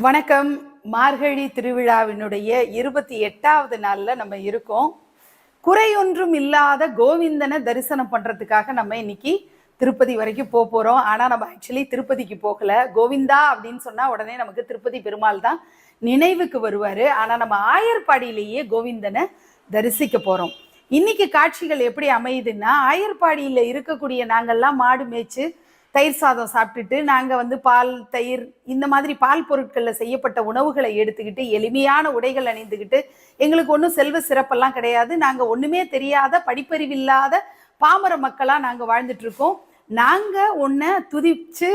வணக்கம். மார்கழி திருவிழாவினுடைய இருபத்தி எட்டாவது நாள்ல நம்ம இருக்கோம். குறையொன்றும் இல்லாத கோவிந்தனை தரிசனம் பண்றதுக்காக நம்ம இன்னைக்கு திருப்பதி வரைக்கும் போக போறோம். ஆனா நம்ம ஆக்சுவலி திருப்பதிக்கு போகல. கோவிந்தா அப்படின்னு சொன்னா உடனே நமக்கு திருப்பதி பெருமாள் தான் நினைவுக்கு வருவாரு. ஆனா நம்ம ஆயர்பாடியிலேயே கோவிந்தனை தரிசிக்க போறோம். இன்னைக்கு காட்சிகள் எப்படி அமையுதுன்னா ஆயர்பாடியில இருக்கக்கூடிய நாங்கள்லாம் மாடு மேய்ச்சு தயிர் சாதம் சாப்பிட்டுட்டு நாங்கள் வந்து பால் தயிர் இந்த மாதிரி பால் பொருட்களில் செய்யப்பட்ட உணவுகளை எடுத்துக்கிட்டு எளிமையான உடைகள் அணிந்துக்கிட்டு எங்களுக்கு ஒன்றும் செல்வ சிறப்பெல்லாம் கிடையாது. நாங்கள் ஒன்றுமே தெரியாத படிப்பறிவில்லாத பாமர மக்களாக நாங்கள் வாழ்ந்துட்டுருக்கோம். நாங்கள் உன்னை துதிச்சு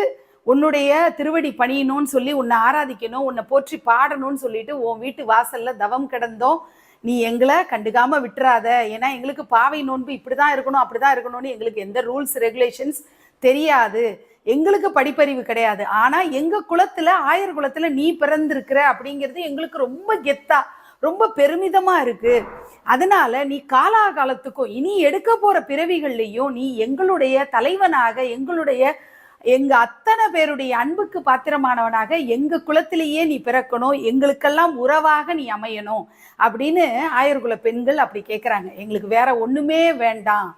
உன்னுடைய திருவடி பணியணும்னு சொல்லி உன்னை ஆராதிக்கணும் உன்னை போற்றி பாடணும்னு சொல்லிட்டு உன் வீட்டு வாசல்ல தவம் கிடந்தோம். நீ எங்களை கண்டுக்காம விட்டுறாத. ஏன்னா எங்களுக்கு பாவை நோன்பு இப்படிதான் இருக்கணும் அப்படிதான் இருக்கணும்னு எங்களுக்கு எந்த ரூல்ஸ் ரெகுலேஷன்ஸ் தெரியாது. எங்களுக்கு படிப்பறிவு கிடையாது. ஆனா எங்க குலத்துல ஆயர் குலத்துல நீ பிறந்திருக்கிற அப்படிங்கிறது எங்களுக்கு ரொம்ப கெத்தா ரொம்ப பெருமிதமா இருக்கு. அதனால நீ காலாகாலத்துக்கும் இனி எடுக்க போற பிறவிகள்லையும் நீ எங்களுடைய தலைவனாக எங்களுடைய எங்க அத்தனை பேருடைய அன்புக்கு பாத்திரமானவனாக எங்க குலத்திலேயே நீ பிறக்கணும் எங்களுக்கெல்லாம் உறவாக நீ அமையணும் அப்படின்னு ஆயர்குல பெண்கள் அப்படி கேட்குறாங்க எங்களுக்கு வேற ஒண்ணுமே வேண்டாம்.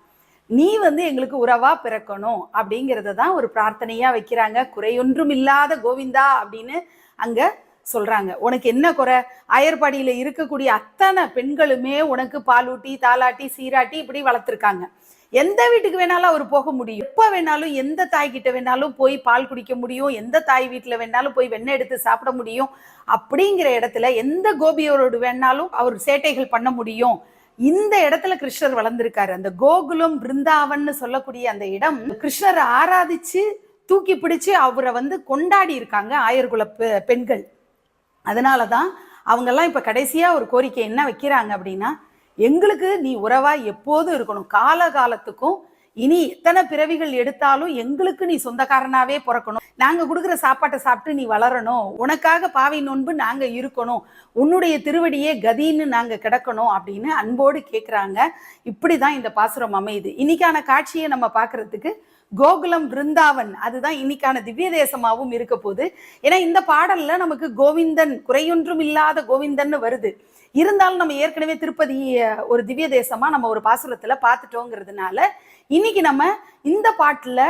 நீ வந்து எங்களுக்கு உறவா பிறக்கணும் அப்படிங்கிறத தான் ஒரு பிரார்த்தனையா வைக்கிறாங்க. குறையொன்றும் இல்லாத கோவிந்தா அப்படின்னு அங்க சொல்றாங்க. உனக்கு என்ன குறை? அயர்பாடியில இருக்கக்கூடிய அத்தனை பெண்களுமே உனக்கு பாலூட்டி தாலாட்டி சீராட்டி இப்படி வளர்த்துருக்காங்க. எந்த வீட்டுக்கு வேணாலும் அவர் போக முடியும். எப்ப வேணாலும் எந்த தாய் கிட்ட வேணாலும் போய் பால் குடிக்க முடியும். எந்த தாய் வீட்டுல வேணாலும் போய் வெண்ணெய் எடுத்து சாப்பிட முடியும். அப்படிங்கிற இடத்துல எந்த கோபியரோடு வேணாலும் அவர் சேட்டைகள் பண்ண முடியும். இந்த இடத்துல கிருஷ்ணர் வளர்ந்திருக்காரு. அந்த கோகுலம் பிருந்தாவன்னு சொல்லக்கூடிய அந்த இடம் கிருஷ்ணரை ஆராதிச்சு தூக்கி பிடிச்சு அவரை வந்து கொண்டாடி இருக்காங்க ஆயர்குல பெ- பெண்கள். அதனால தான் அவங்கெல்லாம் இப்போ கடைசியாக ஒரு கோரிக்கை என்ன வைக்கிறாங்க அப்படின்னா எங்களுக்கு நீ உறவா எப்போதும் இருக்கணும். காலகாலத்துக்கும் இனி எத்தனை பிறவிகள் எடுத்தாலும் எங்களுக்கு நீ சொந்தக்காரனாவே பிறக்கணும். நாங்க கொடுக்குற சாப்பாட்டை சாப்பிட்டு நீ வளரணும். உனக்காக பாவை நோன்பு நாங்க இருக்கணும். உன்னுடைய திருவடியே கதின்னு நாங்க கிடக்கணும் அப்படின்னு அன்போடு கேட்குறாங்க இப்படிதான் இந்த பாசுரம் அமையுது. இன்னைக்கான காட்சியை நம்ம பார்க்கறதுக்கு கோகுலம் பிருந்தாவன் அதுதான் இன்னைக்கான திவ்ய தேசமாகவும் இருக்க போகுது. ஏன்னா இந்த பாடல்ல நமக்கு கோவிந்தன் குறையொன்றும் இல்லாத கோவிந்தன் வருது. இருந்தாலும் நம்ம ஏற்கனவே திருப்பதி ஒரு திவ்ய தேசமா நம்ம ஒரு பாசுரத்துல பார்த்துட்டோங்கிறதுனால இன்னைக்கு நம்ம இந்த பாட்டுல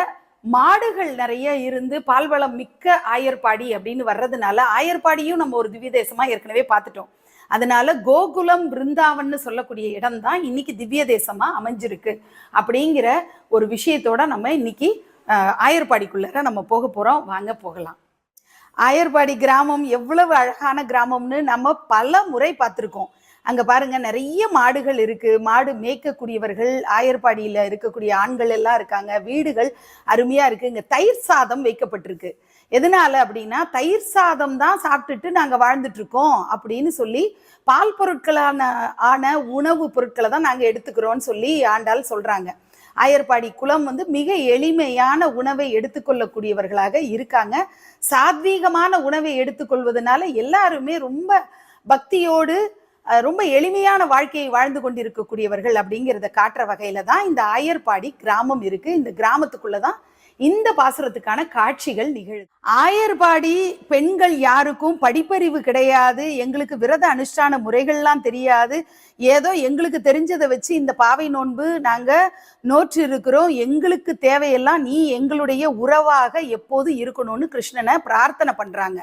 மாடுகள் நிறைய இருந்து பால்வளம் மிக்க ஆயர்பாடி அப்படின்னு வர்றதுனால ஆயர்பாடியும் நம்ம ஒரு திவ்ய தேசமா ஏற்கனவே பார்த்துட்டோம். அதனால கோகுலம் பிருந்தாவன்னு சொல்லக்கூடிய இடம் தான் இன்னைக்கு திவ்ய தேசமா அமைஞ்சிருக்கு. அப்படிங்கிற ஒரு விஷயத்தோட நம்ம இன்னைக்கு ஆயர்பாடிக்குள்ளார நம்ம போக போறோம். வாங்க போகலாம். ஆயர்பாடி கிராமம் எவ்வளவு அழகான கிராமம்னு நம்ம பல முறை பார்த்துருக்கோம். அங்க பாருங்க நிறைய மாடுகள் இருக்கு. மாடு மேய்க்கக்கூடியவர்கள் ஆயர்பாடியில இருக்கக்கூடிய ஆண்கள் எல்லாம் இருக்காங்க. வீடுகள் அருமையா இருக்கு. இங்க தயிர் சாதம் வைக்கப்பட்டிருக்கு. எதனால அப்படின்னா தயிர் சாதம் தான் சாப்பிட்டுட்டு நாங்க வாழ்ந்துட்டு இருக்கோம் அப்படின்னு சொல்லி பால் பொருட்களான ஆன உணவு பொருட்களை தான் நாங்க எடுத்துக்கிறோம்னு சொல்லி ஆண்டாள் சொல்றாங்க. ஆயர்பாடி குலம் வந்து மிக எளிமையான உணவை எடுத்துக்கொள்ளக்கூடியவர்களாக இருக்காங்க. சாத்வீகமான உணவை எடுத்துக்கொள்வதனால எல்லாருமே ரொம்ப பக்தியோடு ரொம்ப எளிமையான வாழ்க்கையை வாழ்ந்து கொண்டிருக்கக்கூடியவர்கள் அப்படிங்கிறத காட்டுற வகையில தான் இந்த ஆயர்பாடி கிராமம் இருக்கு. இந்த கிராமத்துக்குள்ள தான் இந்த பாசுரத்துக்கான காட்சிகள் நிகழுது ஆயர்பாடி பெண்கள் யாருக்கும் படிப்பறிவு கிடையாது. எங்களுக்கு விரத அனுஷ்டான முறைகள்லாம் தெரியாது. ஏதோ எங்களுக்கு தெரிஞ்சதை வச்சு இந்த பாவை நோன்பு நாங்க நோற்று இருக்கிறோம் எங்களுக்கு தேவையெல்லாம் நீ எங்களுடைய உறவாக எப்போது இருக்கணும்னு கிருஷ்ணனை பிரார்த்தனை பண்றாங்க.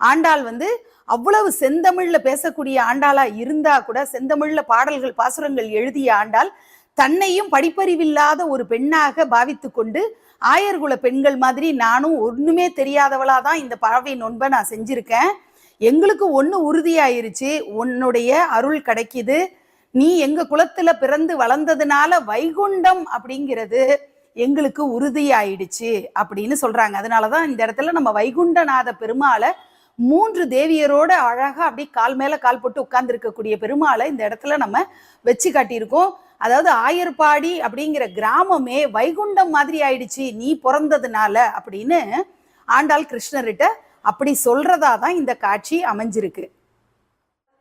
ஆண்டாள் வந்து அவ்வளவு செந்தமிழ்ல பேசக்கூடிய ஆண்டாளா இருந்தா கூட செந்தமிழ்ல பாடல்கள் பாசுரங்கள் எழுதிய ஆண்டாள் தன்னையும் படிப்பறிவில்லாத ஒரு பெண்ணாக பாவித்து கொண்டு ஆயர்குல பெண்கள் மாதிரி நானும் ஒண்ணுமே தெரியாதவளா தான் இந்த பாவை நோன்பை நான் செஞ்சிருக்கேன். எங்களுக்கு ஒன்று உறுதியாயிருச்சு உன்னுடைய அருள் கிடைக்கிது. நீ எங்க குலத்துல பிறந்து வளர்ந்ததுனால வைகுண்டம் அப்படிங்கிறது எங்களுக்கு உறுதியாயிடுச்சு அப்படின்னு சொல்றாங்க. அதனாலதான் இந்த இடத்துல நம்ம வைகுண்டநாத பெருமாளை மூன்று தேவியரோட அழகாக அப்படி கால் மேலே கால் போட்டு உட்கார்ந்துருக்கக்கூடிய பெருமாளை இந்த இடத்துல நம்ம வச்சு காட்டியிருக்கோம். அதாவது ஆயர்பாடி அப்படிங்கிற கிராமமே வைகுண்டம் மாதிரி ஆயிடுச்சு நீ பிறந்ததுனால அப்படின்னு ஆண்டாள் கிருஷ்ணர்கிட்ட அப்படி சொல்றதா தான் இந்த காட்சி அமைஞ்சிருக்கு.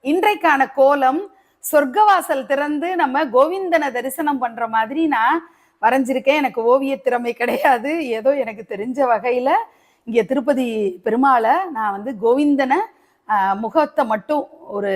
இன்றைக்கான கோலம் சொர்க்கவாசல் திறந்து நம்ம கோவிந்தனை தரிசனம் பண்ற மாதிரி நான் வரைஞ்சிருக்கேன். எனக்கு ஓவிய திறமை கிடையாது. ஏதோ எனக்கு தெரிஞ்ச வகையில இங்கே திருப்பதி பெருமாளை நான் வந்து கோவிந்தனை முகத்தை மட்டும் ஒரு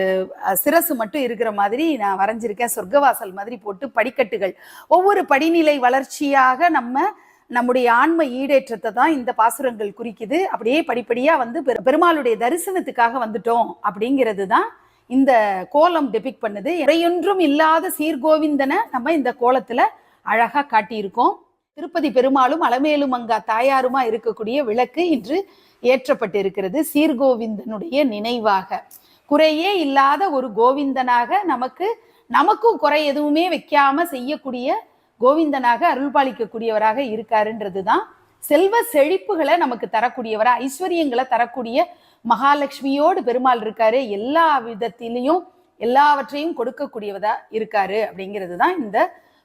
சிரசு மட்டும் இருக்கிற மாதிரி நான் வரைஞ்சிருக்கேன். சொர்க்கவாசல் மாதிரி போட்டு படிக்கட்டுகள். ஒவ்வொரு படிநிலை வளர்ச்சியாக நம்ம நம்முடைய ஆன்ம ஈடேற்றத்தை தான் இந்த பாசுரங்கள் குறிக்குது. அப்படியே படிப்படியாக வந்து பெரு- பெருமாளுடைய தரிசனத்துக்காக வந்துட்டோம் அப்படிங்கிறது தான் இந்த கோலம் டெபிக் பண்ணுது. இறையொன்றும் இல்லாத சீர்கோவிந்தனை நம்ம இந்த கோலத்தில் அழகாக காட்டியிருக்கோம். திருப்பதி பெருமாளும் அலமேலு மங்கா தாயாருமா இருக்கக்கூடிய விளக்கு இன்று ஏற்றப்பட்டிருக்கிறது. சீர்கோவிந்தனுடைய நினைவாக. குறையே இல்லாத ஒரு கோவிந்தனாக நமக்கு நமக்கும் குறை எதுவுமே வைக்காம செய்யக்கூடிய கோவிந்தனாக அருள்பாலிக்கக்கூடியவராக இருக்காருன்றது தான் செல்வ செழிப்புகளை நமக்கு தரக்கூடியவரா ஐஸ்வர்யங்களை தரக்கூடிய மகாலட்சுமியோடு பெருமாள் இருக்காரு. எல்லா விதத்திலையும் எல்லாவற்றையும் கொடுக்கக்கூடியவதா இருக்காரு அப்படிங்கிறது தான் இந்த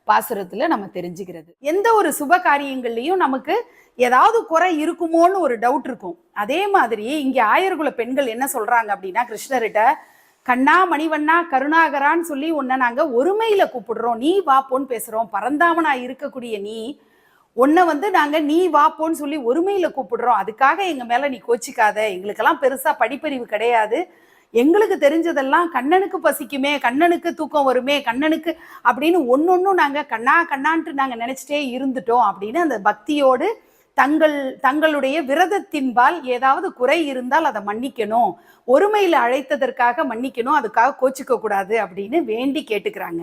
பாசுரத்துல நம்ம தெரிஞ்சுக்கிறது. எந்த ஒரு சுப காரியங்கள்லையும் நமக்கு ஏதாவது குறை இருக்குமோன்னு ஒரு டவுட் இருக்கும். அதே மாதிரி இங்க ஆயர்குல பெண்கள் என்ன சொல்றாங்க அப்படின்னா கிருஷ்ணர்கிட்ட கண்ணா மணிவண்ணா கருணாகரான்னு சொல்லி உன்னை நாங்க ஒருமையில கூப்பிடுறோம். நீ வாப்போன்னு பேசுறோம். பரந்தாமனா இருக்கக்கூடிய நீ உன்னை வந்து நாங்க நீ வாப்போன்னு சொல்லி ஒருமையில கூப்பிடுறோம். அதுக்காக எங்க மேல நீ கோச்சிக்காத. எங்களுக்கெல்லாம் பெருசா படிப்பறிவு கிடையாது. எங்களுக்கு தெரிஞ்சதெல்லாம் கண்ணனுக்கு பசிக்குமே கண்ணனுக்கு தூக்கம் வருமே கண்ணனுக்கு அப்படின்னு ஒன்னொன்னும் நாங்கள் கண்ணா கண்ணான்ட்டு நாங்கள் நினச்சிட்டே இருந்துட்டோம் அப்படின்னு அந்த பக்தியோடு தங்கள் தங்களுடைய விரதத்தின்பால் ஏதாவது குறை இருந்தால் அதை மன்னிக்கணும். ஒருமையில் அழைத்ததற்காக மன்னிக்கணும் அதுக்காக கோச்சிக்க கூடாது அப்படின்னு வேண்டி கேட்டுக்கிறாங்க.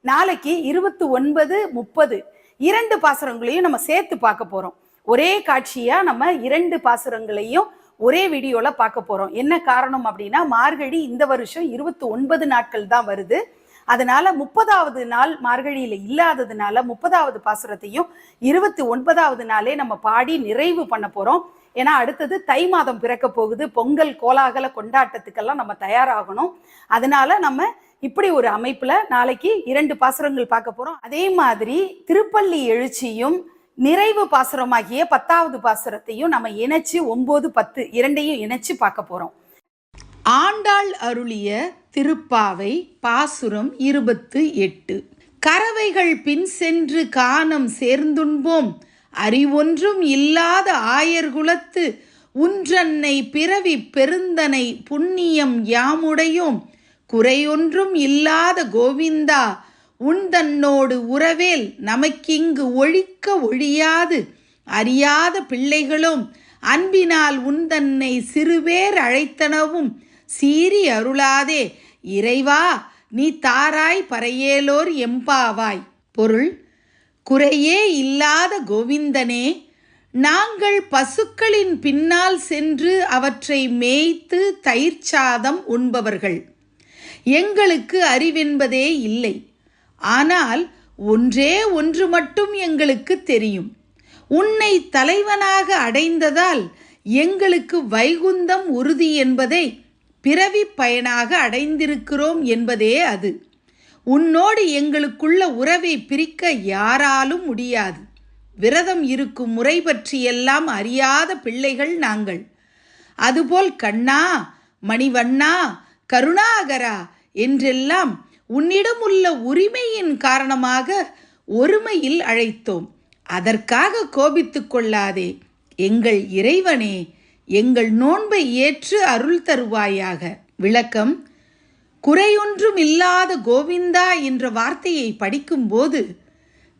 நாளைக்கு இருபத்தி ஒன்பது முப்பது இரண்டு பாசுரங்களையும் நம்ம சேர்த்து பார்க்க போறோம். ஒரே காட்சியா நம்ம இரண்டு பாசுரங்களையும் ஒரே வீடியோவில் பார்க்க போகிறோம் என்ன காரணம் அப்படின்னா மார்கழி இந்த வருஷம் இருபத்தி ஒன்பது நாட்கள் தான் வருது. அதனால முப்பதாவது நாள் மார்கழியில இல்லாததுனால முப்பதாவது பாசுரத்தையும் இருபத்தி ஒன்பதாவது நாளே நம்ம பாடி நிறைவு பண்ண போறோம். ஏன்னா அடுத்தது தை மாதம் பிறக்க போகுது. பொங்கல் கோலாகல கொண்டாட்டத்துக்கெல்லாம் நம்ம தயாராகணும். அதனால நம்ம இப்படி ஒரு அமைப்புல நாளைக்கு இரண்டு பாசுரங்கள் பார்க்க போறோம். அதே மாதிரி திருப்பள்ளி எழுச்சியும் நிறைவு பாசுரமாகிய பத்தாவது பாசுரத்தையும் நம்ம இணைச்சு ஒன்பது பத்து இரண்டையும் இணைச்சு பார்க்க போறோம். ஆண்டாள் அருளிய திருப்பாவை பாசுரம் இருபத்து எட்டு. கறவைகள் பின் சென்று காணம் சேர்ந்துண்போம். அறிவொன்றும் இல்லாத ஆயர்குலத்து உன்றன்னை பிறவி பெருந்தனை புண்ணியம் யாமுடையோம். குறையொன்றும் இல்லாத கோவிந்தா உன் தன்னோடு உறவேல் நமக்கிங்கு ஒழிக்க ஒழியாது. அறியாத பிள்ளைகளும் அன்பினால் உந்தன்னை சிறுவேர் அழைத்தனவும் சீறி அருளாதே. இறைவா நீ தாராய் பறையேலோர் எம்பாவாய். பொருள் குறையே இல்லாத கோவிந்தனே நாங்கள் பசுக்களின் பின்னால் சென்று அவற்றை மேய்த்து தயிர் சாதம் உண்பவர்கள். எங்களுக்கு அறிவென்பதே இல்லை. ஆனால் ஒன்றே ஒன்று மட்டும் எங்களுக்கு தெரியும். உன்னை தலைவனாக அடைந்ததால் எங்களுக்கு வைகுந்தம் உறுதி என்பதை பிறவி பயனாக அடைந்திருக்கிறோம் என்பதே அது. உன்னோடு எங்களுக்குள்ள உறவை பிரிக்க யாராலும் முடியாது. விரதம் இருக்கும் முறை பற்றியெல்லாம் அறியாத பிள்ளைகள் நாங்கள். அதுபோல் கண்ணா மணிவண்ணா கருணாகரா என்றெல்லாம் உன்னிடம் உள்ள உரிமையின் காரணமாக ஒருமையில் அழைத்தோம். அதற்காக கோபித்துக் கொள்ளாதே. எங்கள் இறைவனே எங்கள் நோன்பை ஏற்று அருள் தருவாயாக. விளக்கம் குறையொன்றும் இல்லாத கோவிந்தா என்ற வார்த்தையை படிக்கும்போது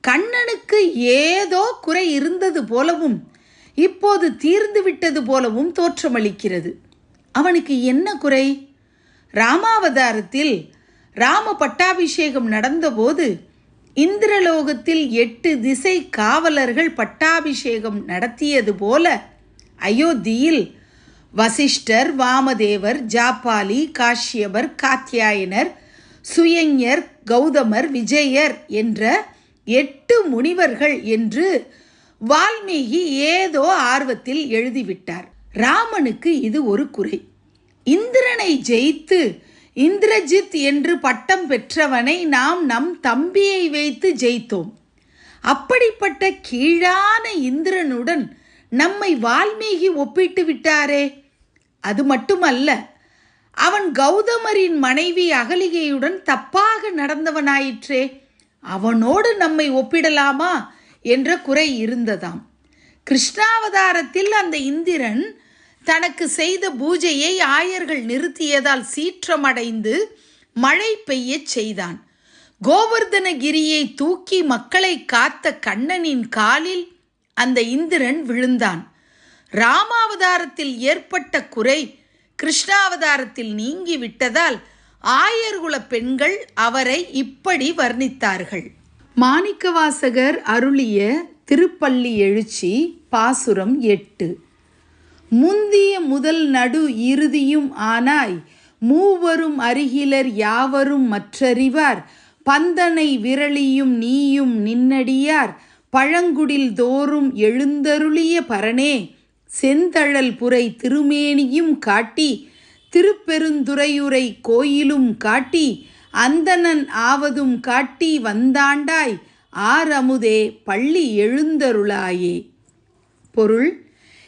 கண்ணனுக்கு ஏதோ குறை இருந்தது போலவும் இப்போது தீர்ந்து விட்டது போலவும் தோற்றமளிக்கிறது. அவனுக்கு என்ன குறை? ராமாவதாரத்தில் ராம பட்டாபிஷேகம் நடந்தபோது இந்திரலோகத்தில் எட்டு திசை காவலர்கள் பட்டாபிஷேகம் நடத்தியது போல அயோத்தியில் வசிஷ்டர் வாமதேவர் ஜாப்பாலி காஷ்யபர் காத்தியாயனர் சுயஞர் கௌதமர் விஜயர் என்ற எட்டு முனிவர்கள் என்று வால்மீகி ஏதோ ஆர்வத்தில் எழுதிவிட்டார். ராமனுக்கு இது ஒரு குறை. இந்திரனை ஜெயித்து இந்திரஜித் என்று பட்டம் பெற்றவனை நாம் நம் தம்பியை வைத்து ஜெயித்தோம். அப்படிப்பட்ட கீழான இந்திரனுடன் நம்மை வால்மீகி ஒப்பிட்டு விட்டாரே? அது மட்டுமல்ல அவன் கௌதமரின் மனைவி அகலிகையுடன் தப்பாக நடந்தவனாயிற்றே? அவனோடு நம்மை ஒப்பிடலாமா? என்ற குறை இருந்ததாம். கிருஷ்ணாவதாரத்தில் அந்த இந்திரன் தனக்கு செய்த பூஜையை ஆயர்கள் நிறுத்தியதால் சீற்றமடைந்து மழை பெய்யச் செய்தான். கோவர்தனகிரியை தூக்கி மக்களை காத்த கண்ணனின் காலில் அந்த இந்திரன் விழுந்தான். ராமாவதாரத்தில் ஏற்பட்ட குறை கிருஷ்ணாவதாரத்தில் நீங்கி விட்டதால் ஆயர்குல பெண்கள் அவரை இப்படி வர்ணித்தார்கள். மாணிக்கவாசகர் அருளிய திருப்பள்ளி எழுச்சி பாசுரம் எட்டு. முந்திய முதல் நடு இறுதியும் ஆனாய். மூவரும் அருகிலர் யாவரும் மற்றறிவார். பந்தனை விரலியும் நீயும் நின்னடியார். பழங்குடில் தோறும் எழுந்தருளிய பரனே செந்தழல் புரை திருமேனியும் காட்டி. திருப்பெருந்துறையுரை கோயிலும் காட்டி. அந்தணன் ஆவதும் காட்டி வந்தாண்டாய். ஆரமுதே பள்ளி எழுந்தருளாயே. பொருள்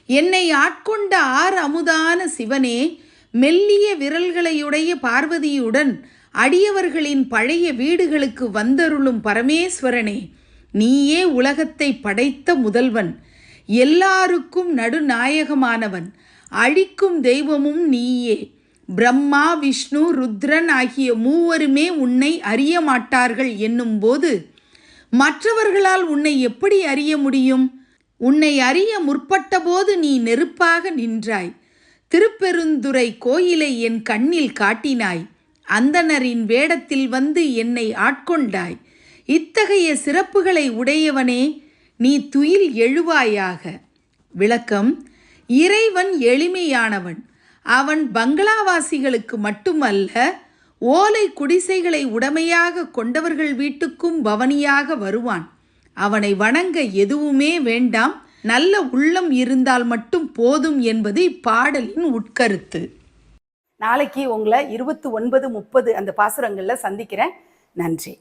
என்னை ஆட்கொண்ட ஆர் அமுதான சிவனே மெல்லிய விரல்களையுடைய பார்வதியுடன் அடியவர்களின் பழைய வீடுகளுக்கு வந்தருளும் பரமேஸ்வரனே நீயே உலகத்தை படைத்த முதல்வன். எல்லாருக்கும் நடுநாயகமானவன். அழிக்கும் தெய்வமும் நீயே. பிரம்மா விஷ்ணு ருத்ரன் ஆகிய மூவருமே உன்னை அறிய மாட்டார்கள் என்னும்போது மற்றவர்களால் உன்னை எப்படி அறிய முடியும்? உன்னை அறிய முற்பட்டபோது நீ நெருப்பாக நின்றாய். திருப்பெருந்துறை கோயிலை என் கண்ணில் காட்டினாய். அந்தணரின் வேடத்தில் வந்து என்னை ஆட்கொண்டாய். இத்தகைய சிறப்புகளை உடையவனே நீ துயில் எழுவாயாக. விளக்கம் இறைவன் எளிமையானவன். அவன் பங்களாவாசிகளுக்கு மட்டுமல்ல ஓலை குடிசைகளை உடமையாக கொண்டவர்கள் வீட்டுக்கும் பவனியாக வருவான். அவனை வணங்க எதுவுமே வேண்டாம். நல்ல உள்ளம் இருந்தால் மட்டும் போதும் என்பது இப்பாடலின் உட்கருத்து. நாளைக்கு உங்களை இருபத்தி ஒன்பது முப்பது அந்த பாசுரங்களில் சந்திக்கிறேன். நன்றி.